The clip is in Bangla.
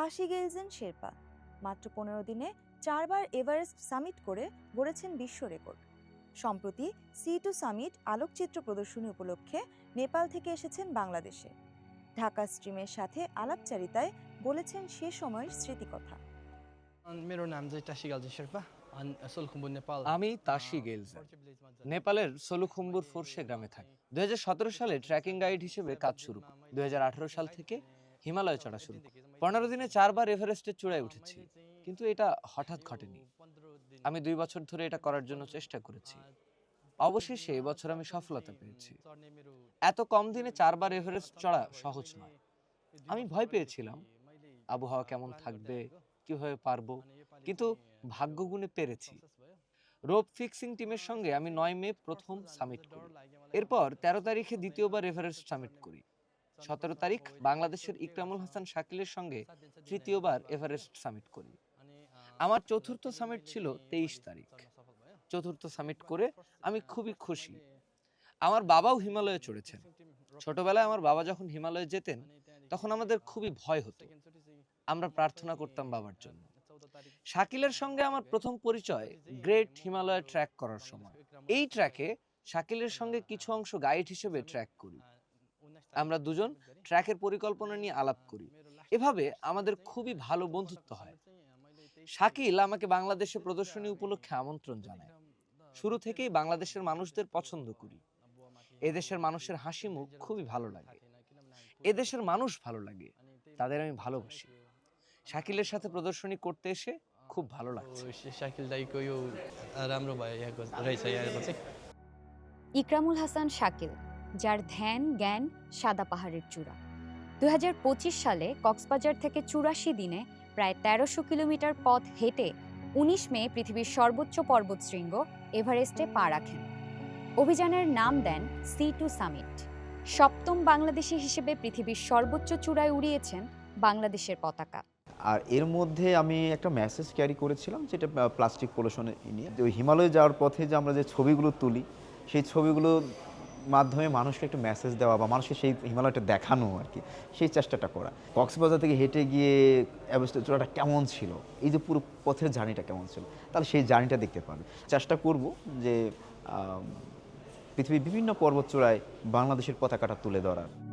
তাশি গেলজেন শেরপা। মাত্র পনেরো দিনে চারবার এভারেস্ট সামিট করে গড়েছেন বিশ্ব রেকর্ড। সম্প্রতি সি টু সামিট আলোকচিত্র প্রদর্শনী উপলক্ষে নেপাল থেকে এসেছেন বাংলাদেশে। ঢাকা স্ট্রিমের সাথে আলাপচারিতায় বলেছেন সে সময়ের স্মৃতিকথা। আমি তাসি গেলজ নেপালের সোলুখুম্বুর ফোর্সে গ্রামে থাকি। দুহাজার সতেরো সালে ট্রেকিং গাইড হিসেবে কাজ শুরু দু সাল থেকে হিমালয় চড়া শুরু। পনেরো দিনে চারবার এভারেস্টের চূড়ায় উঠেছি, কিন্তু এটা হঠাৎ ঘটেনি। আমি দুই বছর ধরে এটা করার জন্য চেষ্টা করেছি। অবশেষে এবছর আমি সফলতা পেয়েছি। এত কম দিনে চারবার এভারেস্ট চড়া সহজ নয়। আমি ভয় পেয়েছিলাম, আবহাওয়া কেমন থাকবে, কীভাবে পারব, কিন্তু ভাগ্যগুণে পেরেছি। রোপ ফিক্সিং টিমের সঙ্গে আমি নয় মে প্রথম সামিট করি। এরপর তেরো তারিখে দ্বিতীয়বার এভারেস্ট সামিট করি। সতেরো তারিখ বাংলাদেশের ইকরামুল হাসান শাকিলের সঙ্গে তৃতীয়বার এভারেস্ট সামিট করি। আমার চতুর্থ সামিট ছিল তেইশ তারিখ। চতুর্থ সামিট করে আমি খুবই খুশি। আমার বাবাও হিমালয়ে চড়েছেন। ছোটবেলায় আমার বাবা যখন হিমালয়ে যেতেন, তখন আমাদের খুবই ভয় হতো। আমরা প্রার্থনা করতাম বাবার জন্য। শাকিলের সঙ্গে আমার প্রথম পরিচয় গ্রেট হিমালয় ট্র্যাক করার সময়। এই ট্র্যাকে শাকিলের সঙ্গে কিছু অংশ গাইড হিসেবে ট্র্যাক করি। আমরা দুজন ট্র্যাকের পরিকল্পনা নিয়ে আলাপ করি এভাবে আমাদের খুবই ভালো বন্ধুত্ব হয় শাকিল আমাকে বাংলাদেশে প্রদর্শনী উপলক্ষে আমন্ত্রণ জানায় শুরু থেকেই বাংলাদেশের মানুষদের পছন্দ করি এদেশের মানুষের হাসি মুখ খুবই ভালো লাগে এদেশের মানুষ ভালো লাগে তাদের আমি ভালোবাসি শাকিলের সাথে প্রদর্শনী করতে এসে খুব ভালো লাগছে साइकल दाइको यो राम्रो भयो यहाँको रहेछ यहाँको चाहिँ ইকরামুল হাসান শাকিল যার ধ্যান, জ্ঞান সাদা পাহাড়ের চূড়া। দুই হাজার পঁচিশ সালে কক্সবাজার থেকে চুরাশি দিনে প্রায় তেরোশো কিলোমিটার পথ হেঁটে উনিশ মে পৃথিবীর সর্বোচ্চ পর্বতশৃঙ্গ এভারেস্টে পা রাখেন। অভিযানের নাম দেন সি টু সামিট। সপ্তম বাংলাদেশি হিসেবে পৃথিবীর সর্বোচ্চ চূড়ায় উড়িয়েছেন বাংলাদেশের পতাকা। আর এর মধ্যে আমি একটা মেসেজ ক্যারি করেছিলাম, যেটা প্লাস্টিক পলিউশনে নিয়ে। ওই হিমালয়ে যাওয়ার পথে যে আমরা যে ছবিগুলো তুলি, সেই ছবিগুলোর মাধ্যমে মানুষকে একটু মেসেজ দেওয়া বা মানুষকে সেই হিমালয়টা দেখানো আর কি, সেই চেষ্টাটা করা। কক্সবাজার থেকে হেঁটে গিয়ে এভারেস্টের চূড়াটা কেমন ছিল? এই যে পুরো পথের জার্নিটা কেমন ছিল? তাহলে সেই জার্নিটা দেখতে পাবে। চেষ্টা করব যে পৃথিবীর বিভিন্ন পর্বত চূড়ায় বাংলাদেশের পতাকাটা তুলে ধরার।